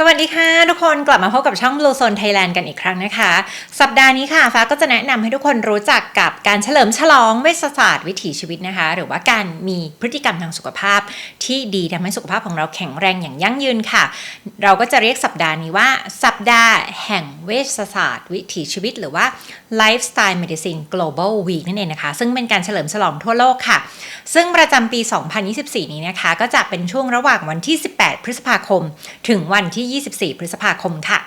สวัสดีค่ะ ทุกคนกลับมาพบกับช่อง Blue Zone Thailand กันอีกครั้งนะคะ สัปดาห์นี้ค่ะฟ้าก็จะแนะนำให้ทุกคนรู้จักกับการเฉลิมฉลองเวชศาสตร์วิถีชีวิตนะคะ หรือว่าการมีพฤติกรรมทางสุขภาพ ที่ดีทำให้สุขภาพของเราแข็งแรงอย่างยั่งยืนค่ะ เราก็จะเรียกสัปดาห์นี้ว่า สัปดาห์แห่งเวชศาสตร์วิถีชีวิต หรือว่า Lifestyle Medicine Global Week นั่นเองนะคะ ซึ่งเป็นการเฉลิมฉลองทั่วโลกค่ะ ซึ่งประจำปี 2024 นี้นะคะ ก็จะเป็นช่วงระหว่างวันที่ 18 พฤษภาคม ถึงวันที่่ 24 พฤษภาคมค่ะ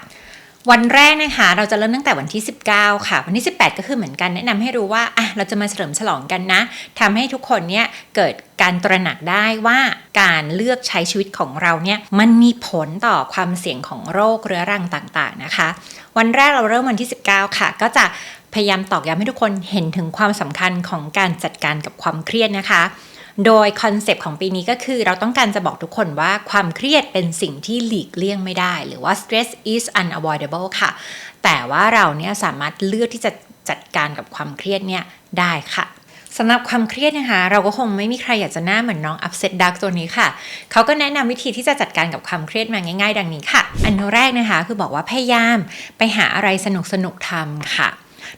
วันแรกนะคะเราจะเริ่มตั้งแต่วันที่ 19 ค่ะ วันที่ 18 ก็คือเหมือนกันแนะนำให้รู้ว่าอะเราจะมาเฉลิมฉลองกันนะทำให้ทุกคนเนี่ยเกิดการตระหนักได้ว่าการเลือกใช้ชีวิตของเราเนี่ยมันมีผลต่อความเสี่ยงของโรคเรื้อรังต่างๆนะคะ วันแรกเราเริ่มวันที่ 19 ค่ะ ก็จะพยายามตอกย้ำให้ทุกคนเห็นถึงความสำคัญของการจัดการกับความเครียดนะคะ โดยคอนเซปต์ของปีนี้ก็คือเราต้องการจะบอกทุกคนว่าความเครียดเป็นสิ่งที่หลีกเลี่ยงไม่ได้ หรือว่า stress is unavoidable ค่ะ แต่ว่าเราเนี่ยสามารถเลือกที่จะจัดการกับความเครียดเนี่ยได้ค่ะสำหรับความเครียดนะคะ เราก็คงไม่มีใครอยากจะหน้าเหมือนน้อง upset duck ตัวนี้ค่ะ เขาก็แนะนำวิธีที่จะจัดการกับความเครียดมาง่าย ๆ ดังนี้ค่ะ อันแรกนะคะคือบอกว่าพยายามไปหาอะไรสนุกๆทำค่ะ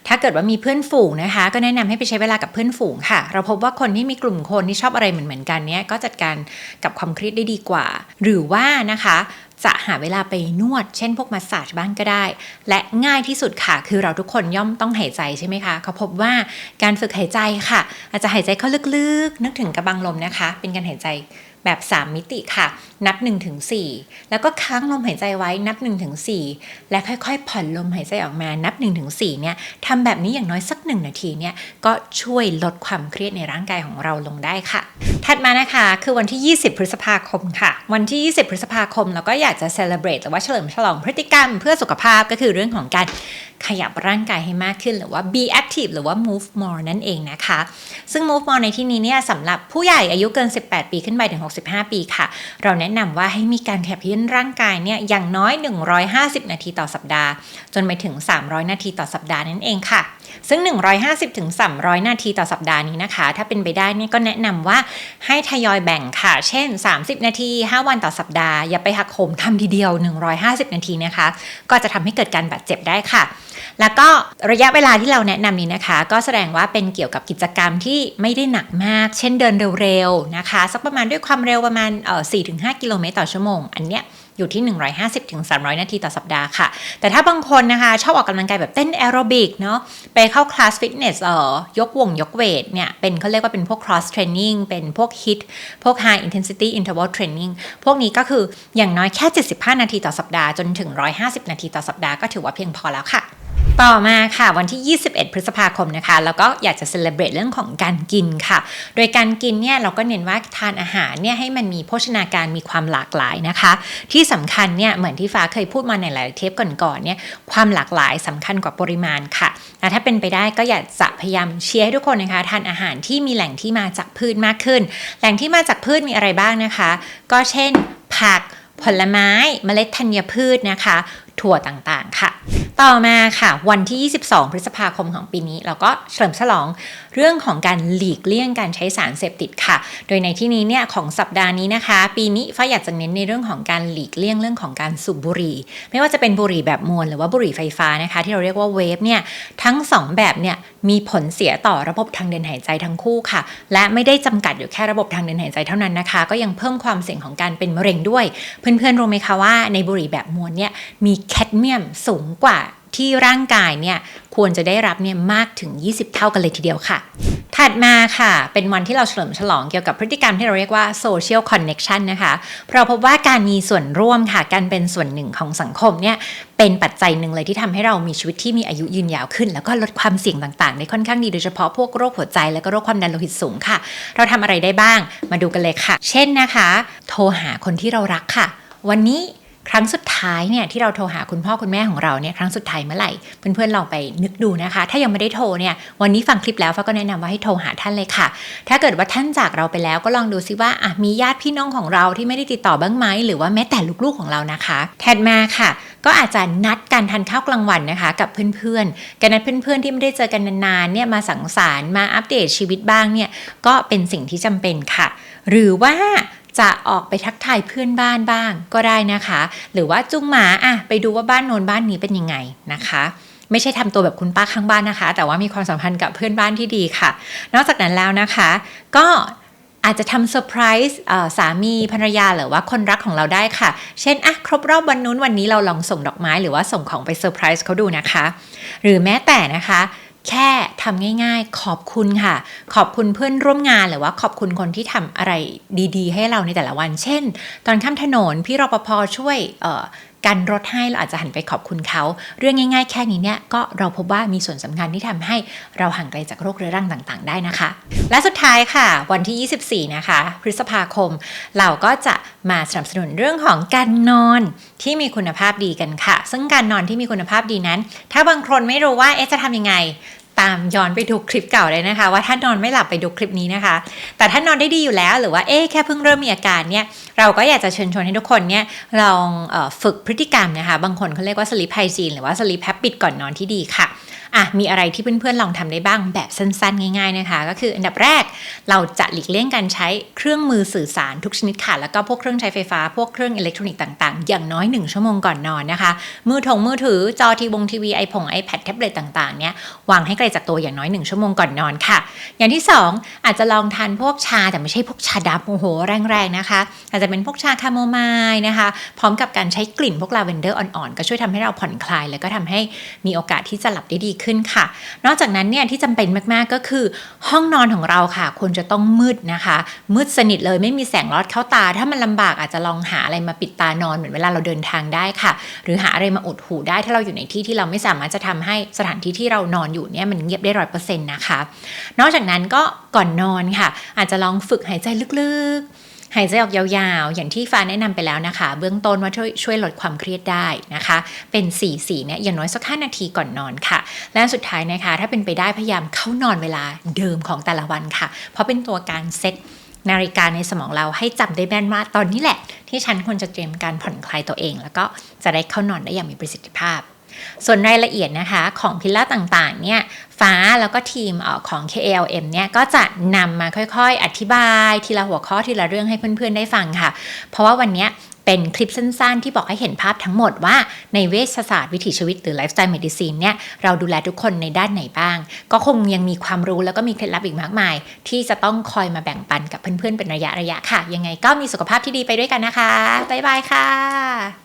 ถ้าเกิดว่ามีเพื่อนฝูงนะคะ ก็แนะนำให้ไปใช้เวลากับเพื่อนฝูงค่ะ เราพบว่าคนที่มีกลุ่มคนที่ชอบอะไรเหมือนๆกันเนี้ยก็จัดการกับความเครียดได้ดีกว่า หรือว่านะคะจะหาเวลาไปนวด เช่นพวกมาสซาจบ้างก็ได้ และง่ายที่สุดค่ะ คือเราทุกคนย่อมต้องหายใจใช่ไหมคะ เขาพบว่าการฝึกหายใจค่ะ อาจจะหายใจเข้าลึกๆ นึกถึงกระบังลมนะคะ เป็นการหายใจ แบบ 3 มิติค่ะ นับ 1-4 แล้วก็ค้างลมหายใจไว้นับ 1-4 และค่อยๆ ผ่อนลมหายใจออกมานับ 1-4 เนี่ยทำแบบนี้อย่างน้อยสัก 1 นาทีเนี่ยก็ช่วยลดความเครียดในร่างกายของเราลงได้ค่ะ ถัดมานะคะคือวันที่ 20 พฤษภาคมค่ะ วันที่ 20 พฤษภาคมเราก็อยากจะ celebrate หรือว่าเฉลิมฉลองพฤติกรรมเพื่อสุขภาพก็คือเรื่องของการขยับร่างกายให้มากขึ้นหรือว่า be active หรือว่า move more นั่นเองนะคะ ซึ่ง move more ในที่นี้เนี่ยสำหรับผู้ใหญ่อายุเกิน 18 ปีขึ้นไปถึง65 ปีค่ะ เราแนะนำว่าให้มีการขยับยื่นร่างกายเนี่ยอย่างน้อย 150 นาทีต่อสัปดาห์ จนไปถึง 300 นาทีต่อสัปดาห์นั่นเองค่ะ ซึ่ง 150ถึง300 นาทีต่อสัปดาห์นี้นะคะ ถ้าเป็นไปได้เนี่ยก็แนะนำว่าให้ทยอยแบ่งค่ะ เช่น 30 นาที 5 วันต่อสัปดาห์ อย่าไปหักโหมทำทีเดียว 150 นาทีนะคะ ก็จะทำให้เกิดการบาดเจ็บได้ค่ะ แล้วก็ระยะเวลาที่เราแนะนำนี้นะคะ ก็แสดงว่าเป็นเกี่ยวกับกิจกรรมที่ไม่ได้หนักมาก เช่นเดินเร็วๆนะคะ สักประมาณด้วยความเร็วประมาณเอ่อ4-5 กิโลเมตรต่อชั่วโมง อันเนี้ย อยู่ที่ 150ถึง300 นาทีต่อสัปดาห์ค่ะ แต่ถ้าบางคนนะคะ ชอบออกกำลังกายแบบเต้นแอโรบิกเนาะไปเข้าคลาสฟิตเนสเอ่อยกวงยกเวทเนี่ย เป็นเขาเรียกว่าเป็นพวก cross training เป็นพวก hit พวก high intensity interval training พวกนี้ก็คืออย่างน้อยแค่ 75 นาทีต่อสัปดาห์จนถึง 150 นาทีต่อสัปดาห์ก็ถือว่าเพียงพอแล้วค่ะ ต่อมาค่ะวันที่ 21 พฤษภาคมนะคะแล้วก็อยากจะเซเลบรตเรื่องของการกินค่ะ โดยการกินเนี่ยเราก็เน้นว่าทานอาหารเนี่ยให้มันมีโภชนาการมีความหลากหลายนะคะ ที่สำคัญเนี่ยเหมือนที่ฟ้าเคยพูดมาในหลายเทปก่อนๆเนี่ยความหลากหลายสำคัญกว่าปริมาณค่ะและถ้าเป็นไปได้ก็อยากจะพยายามเชียร์ให้ทุกคนนะคะทานอาหารที่มีแหล่งที่มาจากพืชมากขึ้น แหล่งที่มาจากพืชมีอะไรบ้างนะคะ ก็เช่น ผัก ผลไม้ เมล็ดธัญพืชนะคะ ถั่วต่างๆค่ะ ต่อมาค่ะ วันที่ 22 พฤษภาคมของปีนี้ เราก็เฉลิมฉลองเรื่องของการหลีกเลี่ยงการใช้สารเสพติดค่ะ โดยในที่นี้เนี่ยของสัปดาห์นี้นะคะ ปีนี้ฟ้าอยากจะเน้นในเรื่องของการหลีกเลี่ยงเรื่องของการสูบบุหรี่ ไม่ว่าจะเป็นบุหรี่แบบมวลหรือว่าบุหรี่ไฟฟ้านะคะ ที่เราเรียกว่าเวฟเนี่ยทั้ง 2 แบบเนี่ยมีผลเสียต่อระบบทางเดินหายใจทั้งคู่ค่ะ และไม่ได้จำกัดอยู่แค่ระบบทางเดินหายใจเท่านั้นนะคะ ก็ยังเพิ่มความเสี่ยงของการเป็นมะเร็งด้วย เพื่อนๆรู้ไหมคะว่าในบุหรี่แบบมวลเนี่ยมีแคดเมียมสูงกว่า ที่ร่างกายเนี่ยควรจะได้รับเนี่ยมากถึง 20 เท่ากันเลยทีเดียวค่ะ ถัดมาค่ะ เป็นวันที่เราเฉลิมฉลองเกี่ยวกับพฤติกรรมที่เราเรียกว่า social connection นะคะ เพราะพบว่าการมีส่วนร่วมค่ะ การเป็นส่วนหนึ่งของสังคมเนี่ยเป็นปัจจัยหนึ่งเลยที่ทำให้เรามีชีวิตที่มีอายุยืนยาวขึ้น แล้วก็ลดความเสี่ยงต่างๆ ได้ค่อนข้างดีโดยเฉพาะพวกโรคหัวใจ แล้วก็โรคความดันโลหิตสูงค่ะ เราทำอะไรได้บ้างมาดูกันเลยค่ะ เช่นนะคะ โทรหาคนที่เรารักค่ะ วันนี้ ครั้งสุดท้ายเนี่ยที่เราโทรหาคุณพ่อคุณแม่ของเราเนี่ยครั้งสุดท้ายเมื่อไหร่เพื่อนๆลองไปนึกดูนะคะ ถ้ายังไม่ได้โทรเนี่ยวันนี้ฟังคลิปแล้วฟ้าก็แนะนำว่าให้โทรหาท่านเลยค่ะ ถ้าเกิดว่าท่านจากเราไปแล้วก็ลองดูซิว่าอะมีญาติพี่น้องของเราที่ไม่ได้ติดต่อบ้างไหมหรือว่าแม้แต่ลูกๆของเรานะคะถัดมาค่ะ ก็อาจจะนัดการทานข้าวกลางวันนะคะ กับเพื่อนๆการนัดเพื่อนๆที่ไม่ได้เจอกันนานๆเนี่ยมาสังสรรค์มาอัปเดตชีวิตบ้างเนี่ยก็เป็นสิ่งที่จำเป็นค่ะ หรือว่า จะออกไปทักทายเพื่อนบ้านบ้างก็ได้นะคะ หรือว่าจุงหมาอะไปดูว่าบ้านโน้นบ้านนี้เป็นยังไงนะคะไม่ใช่ทำตัวแบบคุณป้าข้างบ้านนะคะ แต่ว่ามีความสัมพันธ์กับเพื่อนบ้านที่ดีค่ะ นอกจากนั้นแล้วนะคะ ก็อาจจะทำเซอร์ไพรส์สามีภรรยาหรือว่าคนรักของเราได้ค่ะ เช่นอะครบรอบวันนู้นวันนี้เราลองส่งดอกไม้ หรือว่าส่งของไปเซอร์ไพรส์เขาดูนะคะ หรือแม้แต่นะคะ แค่ทำง่าย ๆ ขอบคุณค่ะ ขอบคุณเพื่อนร่วมงานหรือว่าขอบคุณคนที่ทำอะไรดี ๆ ให้เราในแต่ละวัน เช่น ตอนข้ามถนนพี่รปภช่วยกันรถให้เราอาจจะหันไปขอบคุณเขา เรื่องง่าย ๆ แค่นี้เนี่ยก็เราพบว่ามีส่วนสำคัญที่ทำให้เราห่างไกลจากโรคเรื้อรังต่าง ๆ ได้นะคะ และสุดท้ายค่ะ วันที่ 24 นะคะ พฤษภาคม เราก็จะมาสนับสนุนเรื่องของการนอนที่มีคุณภาพดีกันค่ะ ซึ่งการนอนที่มีคุณภาพดีนั้น ถ้าบางคนไม่รู้ว่าเอ๊ะจะทำยังไง ตามย้อนไปดูคลิปเก่าเลยนะคะ ว่าถ้านอนไม่หลับไปดูคลิปนี้นะคะ แต่ถ้านอนได้ดีอยู่แล้วหรือว่าเอ๊ะแค่เพิ่งเริ่มมีอาการเนี่ยเราก็อยากจะเชิญชวนให้ทุกคนเนี่ยลองออฝึกพฤติกรรมนะคะ บางคนเขาเรียกว่า sleep hygiene หรือว่า sleep habit ก่อนนอนที่ดีค่ะอะมีอะไรที่เพื่อนๆลองทำได้บ้างแบบสั้นๆ ง่ายๆนะคะ ก็คืออันดับแรกเราจะหลีกเลี่ยงการใช้เครื่องมือสื่อสารทุกชนิดค่ะแล้วก็พวกเครื่องใช้ไฟฟ้าพวกเครื่องอิเล็กทรอนิกส์ต่างๆ อย่างน้อย 1 ชั่วโมงก่อนนอนนะคะ มือถงมือถือจอทีวงทีวีไอพงไอแพดแท็บเล็ตต่างๆเนี่ยวางให้ไกลจากตัวอย่างน้อย 1 ชั่วโมงก่อนนอนค่ะ อย่างที่2อาจจะลองทานพวกชาแต่ไม่ใช่พวกชาดำโอ้โหแรงๆนะคะ อาจจะเป็นพวกชาคาโมไมล์นะคะ พร้อมกับการใช้กลิ่นพวกลาเวนเดอร์อ่อนๆ ก็ช่วยทำให้เราผ่อนคลาย แล้วก็ทำให้มีโอกาสที่จะหลับได้ดีขึ้นค่ะ นอกจากนั้นเนี่ยที่จำเป็นมากๆก็คือห้องนอนของเราค่ะควรจะต้องมืดนะคะ มืดสนิทเลยไม่มีแสงลอดเข้าตา ถ้ามันลำบากอาจจะลองหาอะไรมาปิดตานอนเหมือนเวลาเราเดินทางได้ค่ะ หรือหาอะไรมาอุดหูได้ถ้าเราอยู่ในที่ที่เราไม่สามารถจะทำให้สถานที่ที่เรานอนอยู่เนี่ยมันเงียบได้ร้อยเปอร์เซ็นต์นะคะ นอกจากนั้นก็ก่อนนอนค่ะ อาจจะลองฝึกหายใจลึกๆหายใจออกยาวๆ อย่างที่ฟ้าแนะนำไปแล้วนะคะ เบื้องต้นว่าช่วยช่วยลดความเครียดได้นะคะ เป็น4ี่สีเนี่ยอย่างน้อยสัก5นาทีก่อนนอนค่ะ และสุดท้ายนะคะ ถ้าเป็นไปได้พยายามเข้านอนเวลาเดิมของแต่ละวันค่ะ เพราะเป็นตัวการเซ็ตนาฬิกาในสมองเราให้จำได้แม่นว่าตอนนี้แหละ ที่ฉันควรจะเตรียมการผ่อนคลายตัวเอง แล้วก็จะได้เข้านอนได้อย่างมีประสิทธิภาพ ส่วนรายละเอียดนะคะของพิลล่าต่างๆเนี่ยฟ้าแล้วก็ทีมของ KLM เนี่ยก็จะนำมาค่อยๆ อธิบายทีละหัวข้อทีละเรื่องให้เพื่อนๆได้ฟังค่ะ เพราะว่าวันนี้เป็นคลิปสั้นๆ ที่บอกให้เห็นภาพทั้งหมดว่าในเวชศาสตร์วิถีชีวิตหรือไลฟ์สไตล์เมดิซีนเนี่ยเราดูแลทุกคนในด้านไหนบ้าง ก็คงยังมีความรู้แล้วก็มีเคล็ดลับอีกมากมาย ที่จะต้องคอยมาแบ่งปันกับเพื่อนๆเป็นระยะๆค่ะ ยังไงก็มีสุขภาพที่ดีไปด้วยกันนะคะบ๊ายบายค่ะ